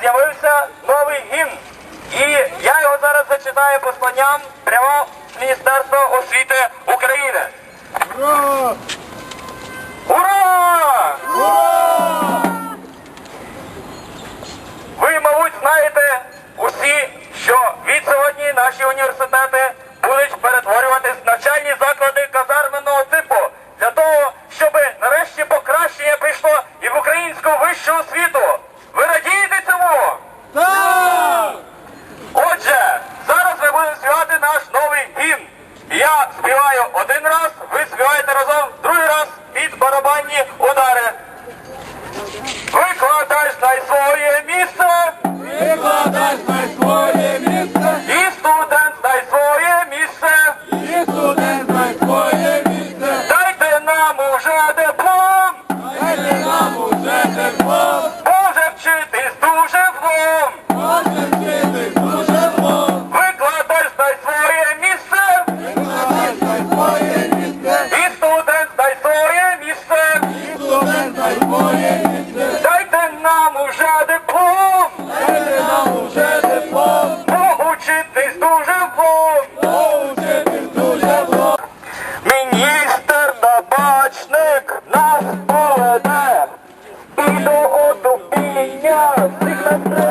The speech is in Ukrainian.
з'явився новий гімн. І я його зараз зачитаю посланням прямо з Міністерства освіти України. Ура! Ура! Ура! Ви, мабуть, знаєте усі, що від сьогодні наші університети будуть перетворюватись в навчальні заклади казарменного типу для того, щоб нарешті покращення прийшло і в українську вищу освіту. Викладач знай своє місце, Викладач на своє місце, і студент дай своє місце. і студент дай своє місце. Дайте нам уже диплом, ти дуже вов. Вовче, дуже вов. Міністр набачник нас поведе. І до одупіння всіх нас